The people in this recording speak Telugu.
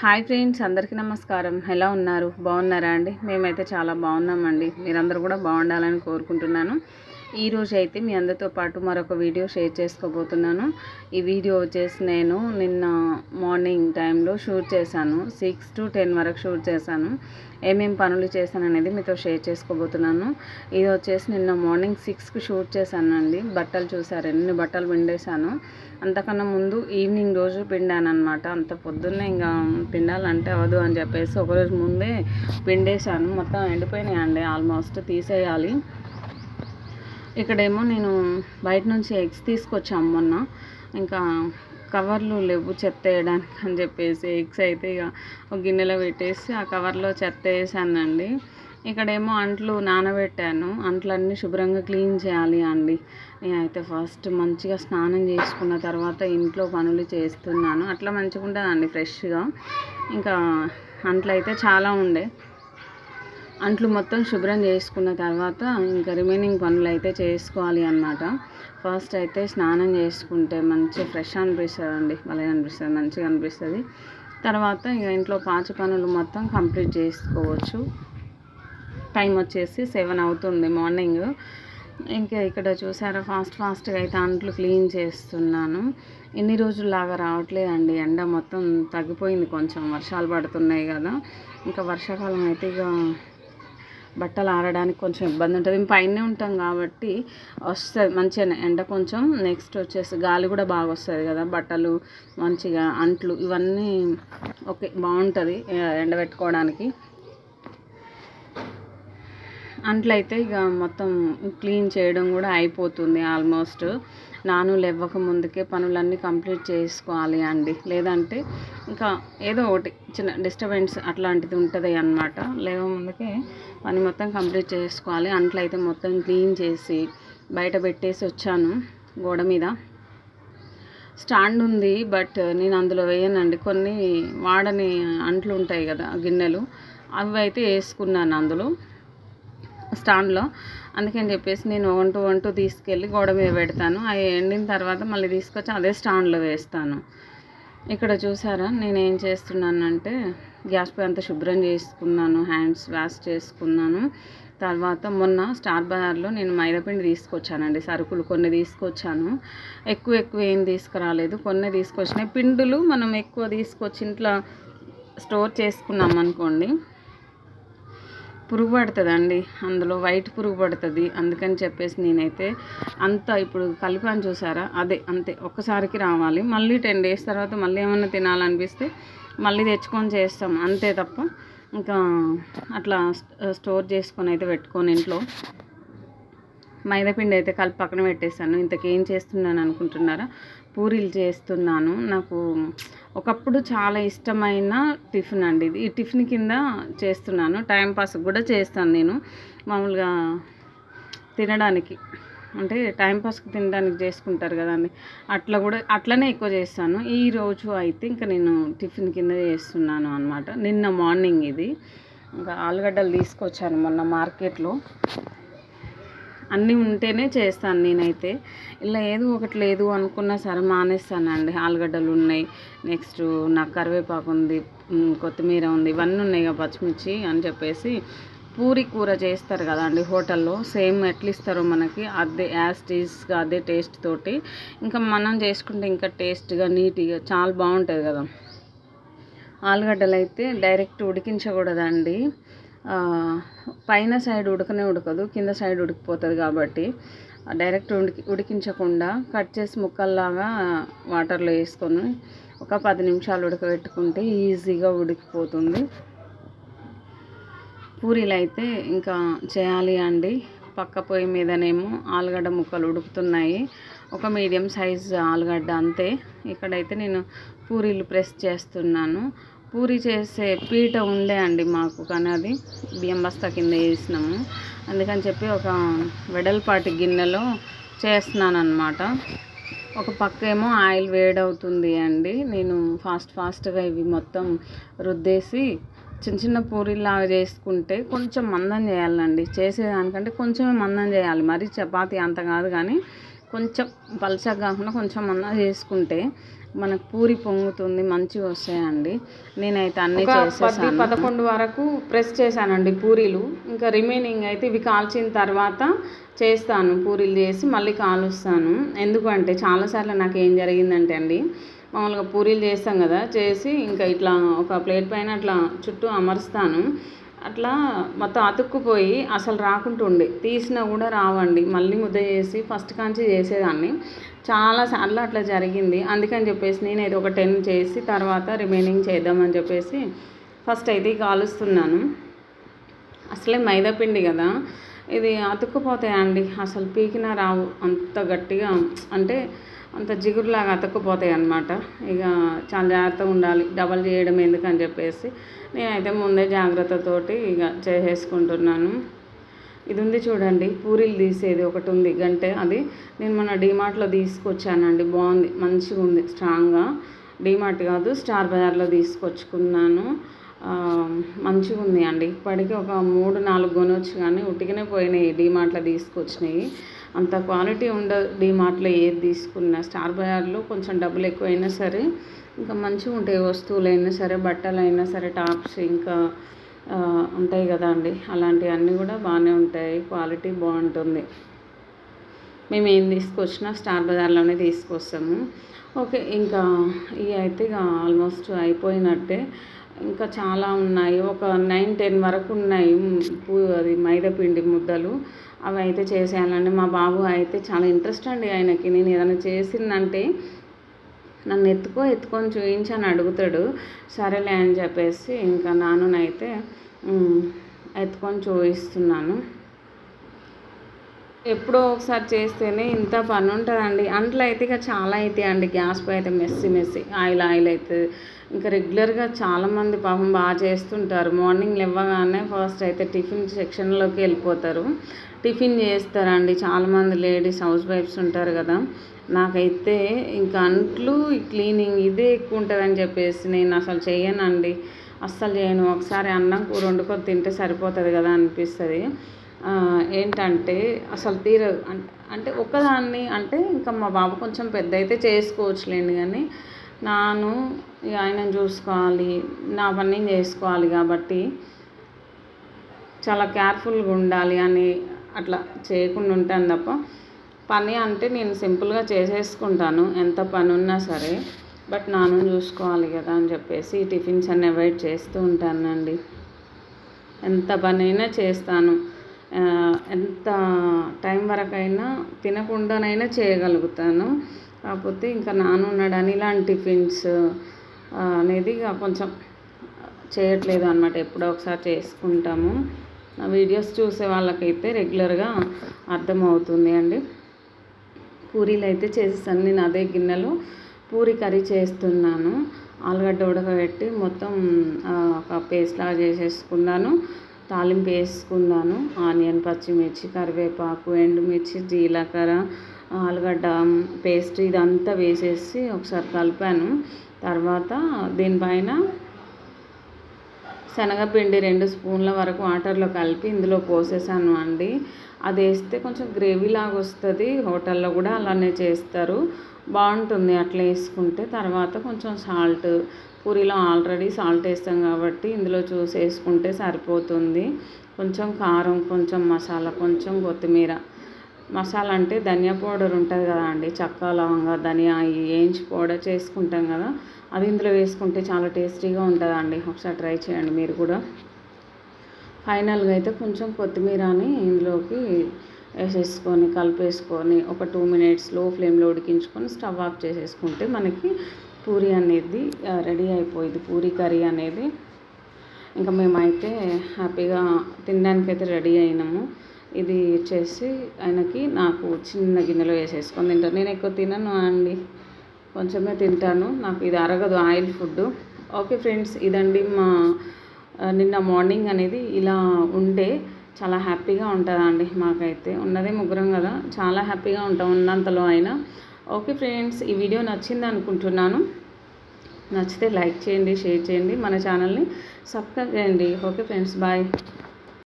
హాయ్ ఫ్రెండ్స్ అందరికీ నమస్కారం. ఎలా ఉన్నారు? బాగున్నారా అండి? మేమైతే చాలా బాగున్నామండి. మీరందరూ కూడా బాగుండాలని కోరుకుంటున్నాను. ఈరోజు అయితే మీ అందరితో పాటు మరొక వీడియో షేర్ చేసుకోబోతున్నాను. ఈ వీడియో వచ్చేసి నేను నిన్న మార్నింగ్ టైంలో షూట్ చేశాను. సిక్స్ టు టెన్ వరకు షూట్ చేశాను. ఏమేం పనులు చేశాను అనేది మీతో షేర్ చేసుకోబోతున్నాను. ఇది వచ్చేసి నిన్న మార్నింగ్ సిక్స్కి షూట్ చేశానండి. బట్టలు చూసారు ఎన్ని బట్టలు పిండేశాను. అంతకన్నా ముందు ఈవినింగ్ రోజు పిండాను అనమాట అంత పొద్దున్నే ఇంకా పిండాలంటే అవ్వదు అని చెప్పేసి ఒకరోజు ముందే పిండేశాను. మొత్తం ఎండిపోయినాయి అండి ఆల్మోస్ట్ తీసేయాలి. ఇక్కడేమో నేను బయట నుంచి ఎగ్స్ తీసుకొచ్చాము మొన్న. ఇంకా కవర్లు లేవు చెత్త వేయడానికి అని చెప్పేసి ఎగ్స్ అయితే ఇక ఒక గిన్నెలో పెట్టేసి ఆ కవర్లో చెత్త వేసానండి. ఇక్కడేమో అంట్లు నానబెట్టాను. అంట్లన్నీ శుభ్రంగా క్లీన్ చేయాలి అండి. నేనైతే ఫస్ట్ మంచిగా స్నానం చేసుకున్న తర్వాత ఇంట్లో పనులు చేస్తున్నాను. అట్లా మంచిగా ఉంటుందండి ఫ్రెష్గా. ఇంకా అంట్లు అయితే చాలా ఉండే. అంట్లు మొత్తం శుభ్రం చేసుకున్న తర్వాత ఇంకా రిమైనింగ్ పనులు అయితే చేసుకోవాలి అన్నమాట. ఫస్ట్ అయితే స్నానం చేసుకుంటే మంచి ఫ్రెష్ అనిపిస్తుంది అండి భలే అనిపిస్తుంది మంచిగా అనిపిస్తుంది. తర్వాత ఇక ఇంట్లో పాచి పనులు మొత్తం కంప్లీట్ చేసుకోవచ్చు. టైం వచ్చేసి సెవెన్ అవుతుంది మార్నింగ్. ఇంకా ఇక్కడ చూసారా ఫాస్ట్ ఫాస్ట్గా అయితే అంట్లు క్లీన్ చేస్తున్నాను. ఎన్ని రోజుల్లాగా రావట్లేదండి. ఎండ మొత్తం తగ్గిపోయింది కొంచెం వర్షాలు పడుతున్నాయి కదా. ఇంకా వర్షాకాలం అయితే ఇక బట్టలు ఆరడానికి కొంచెం ఇబ్బంది ఉంటుంది. మేము పైనే ఉంటాం కాబట్టి వస్తుంది మంచిగా ఎండ కొంచెం నెక్స్ట్ వచ్చేసి గాలి కూడా బాగా వస్తుంది కదా బట్టలు మంచిగా అంట్లు ఇవన్నీ ఓకే బాగుంటుంది ఎండబెట్టుకోవడానికి అంట్లయితే ఇక మొత్తం క్లీన్ చేయడం కూడా అయిపోతుంది ఆల్మోస్ట్. నాను లేవ్వక ముందుకే పనులన్నీ కంప్లీట్ చేసుకోవాలి అండి. లేదంటే ఇంకా ఏదో ఒకటి చిన్న డిస్టర్బెన్స్ అట్లాంటిది ఉంటుంది అనమాట లేవ ముందుకే పని మొత్తం కంప్లీట్ చేసుకోవాలి. అంట్లయితే మొత్తం క్లీన్ చేసి బయట పెట్టేసి వచ్చాను గోడ మీద. స్టాండ్ ఉంది బట్ నేను అందులో వేయనండి. కొన్ని వాడని అంట్లు ఉంటాయి కదా గిన్నెలు. అవి అయితే వేసుకున్నాను అందులో స్టాండ్లో. అందుకని చెప్పేసి నేను వన్ వంటూ వన్ తీసుకెళ్ళి గోడ మీద పెడతాను. అవి ఎండిన తర్వాత మళ్ళీ తీసుకొచ్చి అదే స్టాండ్లో వేస్తాను. ఇక్కడ చూసారా? నేను ఏం చేస్తున్నానంటే గ్యాస్ పై అంతా శుభ్రం చేసుకున్నాను హ్యాండ్స్ వాష్ చేసుకున్నాను. తర్వాత మొన్న స్టార్ బజార్లో నేను మైదాపిండి తీసుకొచ్చానండి సరుకులు కొన్ని తీసుకొచ్చాను. ఎక్కువ ఎక్కువ ఏం తీసుకురాలేదు కొన్ని తీసుకొచ్చినాయి. పిండులు మనం ఎక్కువ తీసుకొచ్చి ఇంట్లో స్టోర్ చేసుకున్నాం అనుకోండి పురుగు పడుతుందండి. అందులో వైట్ పురుగు పడుతుంది. అందుకని చెప్పేసి నేనైతే అంత ఇప్పుడు కలిపాను చూసారా? అదే అంతే. ఒక్కసారికి రావాలి. మళ్ళీ టెన్ డేస్ తర్వాత మళ్ళీ ఏమైనా తినాలనిపిస్తే మళ్ళీ తెచ్చుకొని చేస్తాం. అంతే తప్ప ఇంకా అట్లా స్టోర్ చేసుకొని అయితే పెట్టుకొని ఇంట్లో మైదాపిండి అయితే కలిపి పక్కన పెట్టేశాను. ఇంతకేం చేస్తున్నాను అనుకుంటున్నారా? పూరీలు చేస్తున్నాను. నాకు ఒకప్పుడు చాలా ఇష్టమైన టిఫిన్ అండి ఇది. ఈ టిఫిన్ కింద చేస్తున్నాను. టైంపాస్కి కూడా చేస్తాను నేను. మామూలుగా తినడానికి. అంటే టైంపాస్కి తినడానికి చేసుకుంటారు కదండి అట్లా కూడా అట్లనే ఎక్కువ చేస్తాను. ఈరోజు అయితే ఇంకా నేను టిఫిన్ కింద చేస్తున్నాను అనమాట నిన్న మార్నింగ్ ఇది. ఇంకా ఆలుగడ్డలు తీసుకొచ్చాను మొన్న మార్కెట్లో. అన్నీ ఉంటేనే చేస్తాను నేనైతే. ఇలా ఏదో ఒకటి లేదు అనుకున్నా సరే మానేస్తానండి. ఆలుగడ్డలు ఉన్నాయి. నెక్స్ట్ నాకు కరివేపాకు ఉంది కొత్తిమీర ఉంది ఇవన్నీ ఉన్నాయి పచ్చిమిర్చి అని చెప్పేసి పూరి కూర చేస్తారు కదండి హోటల్లో. సేమ్ ఎట్లా ఇస్తారో మనకి అదే యాజ్ టీస్గా అదే టేస్ట్ తోటి. ఇంకా మనం చేసుకుంటే ఇంకా టేస్ట్గా నీట్గా చాలా బాగుంటుంది కదా. ఆలుగడ్డలు అయితే డైరెక్ట్ ఉడికించకూడదండి. పైన సైడ్ ఉడకనే ఉడకదు కింద సైడ్ ఉడికిపోతుంది కాబట్టి డైరెక్ట్ ఉడికి ఉడికించకుండా కట్ చేసి ముక్కల్లాగా వాటర్లో వేసుకొని ఒక పది నిమిషాలు ఉడకబెట్టుకుంటే ఈజీగా ఉడికిపోతుంది. పూరీలు అయితే ఇంకా చేయాలి అండి. పక్క పొయ్యి మీదనేమో ఆలుగడ్డ ముక్కలు ఉడుకుతున్నాయి. ఒక మీడియం సైజ్ ఆలుగడ్డ అంతే. ఇక్కడైతే నేను పూరీలు ప్రెస్ చేస్తున్నాను. పూరి చేసే పీట ఉండే అండి మాకు కానీ అది బియ్యం బస్తా కింద వేసినాము. అందుకని చెప్పి ఒక వెడల్పాటి గిన్నెలో చేస్తున్నాను అనమాట ఒక పక్క ఏమో ఆయిల్ వేడవుతుంది అండి. నేను ఫాస్ట్ ఫాస్ట్గా ఇవి మొత్తం రుద్దేసి చిన్న చిన్న పూరీలాగా చేసుకుంటే కొంచెం మందం చేయాలండి. చేసేదానికంటే కొంచెం మందం చేయాలి. మరి చపాతీ అంత కాదు కానీ కొంచెం పలచగా కాకుండా కొంచెం మందం చేసుకుంటే మనకు పూరి పొంగుతుంది మంచిగా వస్తాయండి. నేనైతే అన్ని పది చేసేసాను. పదకొండు వరకు ప్రెస్ చేశానండి పూరీలు. ఇంకా రిమైనింగ్ అయితే ఇవి కాల్చిన తర్వాత చేస్తాను పూరీలు చేసి మళ్ళీ కాలుస్తాను. ఎందుకంటే చాలాసార్లు నాకు ఏం జరిగిందంటే అండి మామూలుగా పూరీలు చేస్తాం కదా చేసి ఇంకా ఇట్లా ఒక ప్లేట్ పైన అట్లా చుట్టూ అమరుస్తాను. అట్లా మొత్తం అతుక్కుపోయి అసలు రాకుంటుండే. తీసినా కూడా రావండి. మళ్ళీ ముద్ద చేసి ఫస్ట్ కాంచి చేసేదాన్ని. చాలాసార్లు అట్లా జరిగింది. అందుకని చెప్పేసి నేను అయితే ఒక టెన్ చేసి తర్వాత రిమైనింగ్ చేద్దామని చెప్పేసి ఫస్ట్ అయితే కాలుస్తున్నాను అసలే మైదాపిండి కదా. ఇది అతుక్కుపోతాయండి అసలు పీకినా రావు. అంత గట్టిగా అంటే అంత జిగురులాగా అతుక్కుపోతాయి అన్నమాట. ఇక చాలా జాగ్రత్తగా ఉండాలి. డబల్ చేయడం ఎందుకని చెప్పేసి నేనైతే ముందే జాగ్రత్తతోటి ఇక చేసేసుకుంటున్నాను. ఇది ఉంది చూడండి పూరీలు తీసేది ఒకటి ఉంది గంటే అది. నేను మన డీమార్ట్లో తీసుకొచ్చానండి బాగుంది మంచిగా ఉంది స్ట్రాంగ్గా. డీమార్ట్ కాదు స్టార్ బజార్లో తీసుకొచ్చుకున్నాను. మంచిగా ఉంది అండి. ఇప్పటికీ ఒక మూడు నాలుగు కొనవచ్చు కానీ ఉట్టికనే పోయినాయి డీమార్ట్లో తీసుకొచ్చినాయి అంత క్వాలిటీ ఉండదు డీమార్ట్లో ఏది తీసుకున్నా స్టార్ బజార్లో కొంచెం డబ్బులు ఎక్కువైనా సరే ఇంకా మంచిగా ఉంటాయి వస్తువులైనా సరే బట్టలు అయినా సరే టాప్స్ ఇంకా ఉంటాయి కదా అండి. అలాంటివన్నీ కూడా బాగానే ఉంటాయి. క్వాలిటీ బాగుంటుంది. మేము ఏం తీసుకొచ్చినా స్టార్ బజార్లోనే తీసుకొస్తాము. ఓకే ఇంకా ఇవి అయితే ఇక ఆల్మోస్ట్ అయిపోయినట్టే. ఇంకా చాలా ఉన్నాయి. ఒక నైన్ టెన్ వరకు ఉన్నాయి. అది మైదా పిండి ముద్దలు. అవి అయితే చేసేయాలండి. మా బాబు అయితే చాలా ఇంట్రెస్ట్ అండి ఆయనకి. నేను ఏదైనా చేసిందంటే నన్ను ఎత్తుకో ఎత్తుకొని చూపించి అని అడుగుతాడు. సరేలే అని చెప్పేసి ఇంకా నానునైతే ఎత్తుకొని చూపిస్తున్నాను ఎప్పుడో ఒకసారి చేస్తేనే ఇంత పని ఉంటుందండి. అంట్లో అయితే ఇక చాలా అవుతాయి అండి. గ్యాస్ పై అయితే మెస్సి మెస్సి ఆయిల్ ఆయిల్ అవుతుంది ఇంకా రెగ్యులర్గా చాలామంది పాపం బాగా చేస్తుంటారు. మార్నింగ్ లేవగానే ఫస్ట్ అయితే టిఫిన్ సెక్షన్లోకి వెళ్ళిపోతారు. టిఫిన్ చేస్తారండి. చాలామంది లేడీస్ హౌస్ వైఫ్స్ ఉంటారు కదా. నాకైతే ఇంకా అంట్లు క్లీనింగ్ ఇదే ఎక్కువ ఉంటుందని చెప్పేసి నేను అసలు చేయనండి అస్సలు చేయను. ఒకసారి అన్నం కూర వండుకొని తింటే సరిపోతుంది కదా అనిపిస్తుంది. ఏంటంటే అసలు తీర అంటే ఒక్కదాన్ని అంటే ఇంకా మా బాబు కొంచెం పెద్ద అయితే చేసుకోవచ్చులేండి కానీ నాను ఆయనను చూసుకోవాలి నా పని చేసుకోవాలి కాబట్టి చాలా కేర్ఫుల్గా ఉండాలి అని అట్లా చేయకుండా ఉంటాను తప్ప పని అంటే నేను సింపుల్గా చేసేసుకుంటాను. ఎంత పని ఉన్నా సరే. బట్ నాను చూసుకోవాలి కదా అని చెప్పేసి టిఫిన్స్ అన్ని అవాయిడ్ చేస్తూ ఉంటానండి. ఎంత పని అయినా చేస్తాను ఎంత టైం వరకైనా తినకుండానైనా చేయగలుగుతాను. కాకపోతే ఇంకా నానున్నాడని ఇలాంటి టిఫిన్స్ అనేది ఇక కొంచెం చేయట్లేదు అనమాట ఎప్పుడో ఒకసారి చేసుకుంటాము. నా వీడియోస్ చూసే వాళ్ళకైతే రెగ్యులర్గా అర్థమవుతుంది అండి. పూరీలు అయితే చేసేసాను. నేను అదే గిన్నెలో పూరి కర్రీ చేస్తున్నాను. ఆలుగడ్డ ఉడకబెట్టి మొత్తం ఒక పేస్ట్ లాగా చేసేసుకున్నాను. తాలింపు వేసుకున్నాను. ఆనియన్ పచ్చిమిర్చి కరివేపాకు ఎండుమిర్చి జీలకర్ర ఆలుగడ్డ పేస్ట్ ఇదంతా వేసేసి ఒకసారి కలిపాను. తర్వాత దీనిపైన శనగపిండి రెండు స్పూన్ల వరకు వాటర్లో కలిపి ఇందులో పోసేసాను అండి. అది వేస్తే కొంచెం గ్రేవీ లాగా వస్తుంది. హోటల్లో కూడా అలానే చేస్తారు. బాగుంటుంది అట్లా వేసుకుంటే. తర్వాత కొంచెం సాల్ట్ పూరీలో ఆల్రెడీ సాల్ట్ వేస్తాం కాబట్టి ఇందులో చూసి వేసుకుంటే సరిపోతుంది. కొంచెం కారం కొంచెం మసాలా కొంచెం కొత్తిమీర మసాలా అంటే ధనియా పౌడర్ ఉంటుంది కదా అండి చక్క లవంగా ధనియా వేయించి పౌడర్ చేసుకుంటాం కదా అది ఇందులో వేసుకుంటే చాలా టేస్టీగా ఉంటుందండి. ఒకసారి ట్రై చేయండి మీరు కూడా. ఫైనల్గా అయితే కొంచెం కొత్తిమీరని ఇందులోకి వేసేసుకొని కలిపేసుకొని ఒక టూ మినిట్స్లో ఫ్లేమ్లో ఉడికించుకొని స్టవ్ ఆఫ్ చేసేసుకుంటే మనకి పూరి అనేది రెడీ అయిపోయింది. పూరి కర్రీ అనేది. ఇంకా మేమైతే హ్యాపీగా తినడానికైతే రెడీ అయినాము. ఇది చేసి ఆయనకి నాకు చిన్న గిన్నెలో వేసేసుకొని తింటాను నేను ఎక్కువ తినను అండి. కొంచెమే తింటాను. నాకు ఇది అరగదు ఆయిల్ ఫుడ్ ఓకే ఫ్రెండ్స్ ఇదండి మా నిన్న మార్నింగ్ అనేది ఇలా ఉండే. చాలా హ్యాపీగా ఉంటుందండి మాకైతే. ఉన్నదే ముగ్గురం కదా. చాలా హ్యాపీగా ఉంటాం ఉన్నంతలో అయినా. ఓకే ఫ్రెండ్స్ ఈ వీడియో నచ్చింది అనుకుంటున్నాను. నచ్చితే లైక్ చేయండి షేర్ చేయండి. మన ఛానల్ని సబ్స్క్రైబ్ చేయండి. Okay friends bye.